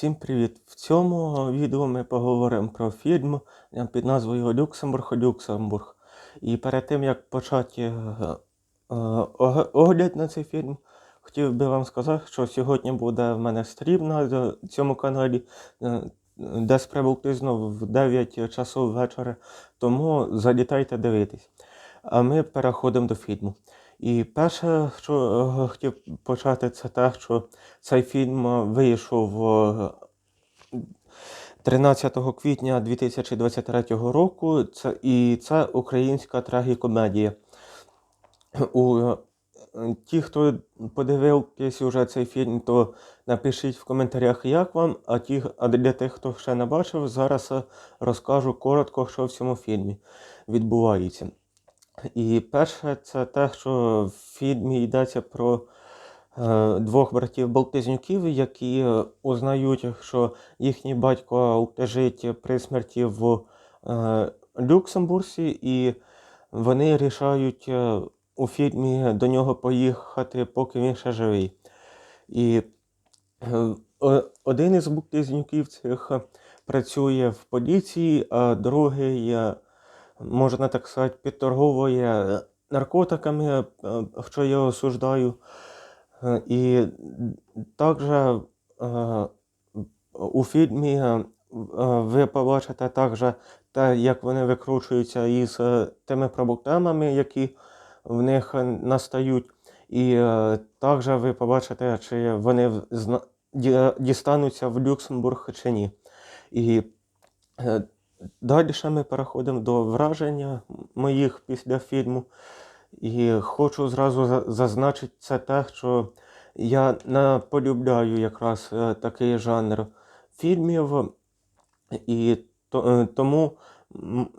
Всім привіт! В цьому відео ми поговоримо про фільм е, під назвою Люксембург Люксембург. І перед тим як почати е, е, ог- огляд на цей фільм, хотів би вам сказати, що сьогодні буде в мене стрім на цьому каналі, е, десь приблизно в 9 часов вечора. Тому залітайте дивитись. А ми переходимо до фільму. І перше, що е, хотів почати, це те, що цей фільм е, вийшов е, 13 квітня 2023 року. Це, і це українська трагікомедія. У, е, ті, хто подивився вже цей фільм, то напишіть в коментарях, як вам. А, ті, а для тих, хто ще не бачив, зараз е, розкажу коротко, що в цьому фільмі відбувається. І перше, це те, що в фільмі йдеться про е, двох братів Балтизнюків, які узнають, що їхній батько лежить при смерті в е, Люксембурзі, і вони рішають е, у фільмі до нього поїхати, поки він ще живий. І е, один із Балтизнюків цих працює в поліції, а другий. Е, можна так сказати, підторговує наркотиками, е, що я осуждаю. Е, І також е, у фільмі е, ви побачите також те, як вони викручуються із е, тими проблемами, які в них е, настають. І е, також ви побачите, чи вони дістануться в Люксембург чи ні. І е, Далі ми переходимо до враження моїх після фільму. І хочу зразу зазначити це те, що я не полюбляю якраз е, такий жанр фільмів, і е, тому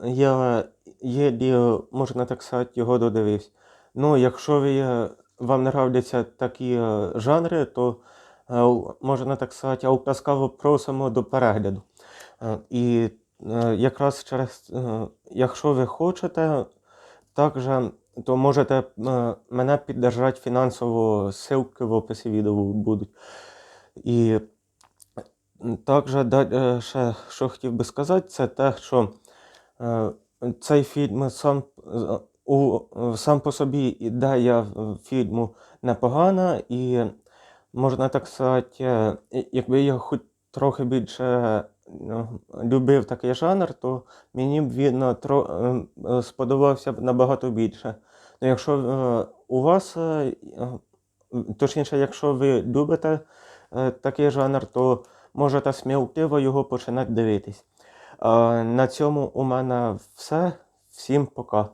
я єлі, можна так сказати, його додивився. Ну, якщо ви, е, вам нравляться такі жанри, то можна так сказати, ласкаво просимо до перегляду. І якраз через, е, якщо ви хочете, також, то можете е, мене піддержати фінансово, ссылки в описі відео будуть. І також ще, що хотів би сказати, це те, що е, цей фільм сам, е, у, сам по собі ідея фільму непогана, і можна так сказати, е, якби я хоч трохи більше е, любив такий жанр, то мені б він е, е, сподобався б набагато більше. Ну, якщо е, у вас, точніше, якщо ви любите такий жанр, то можете сміливо його починати дивитись. На цьому у мене все. Всім пока.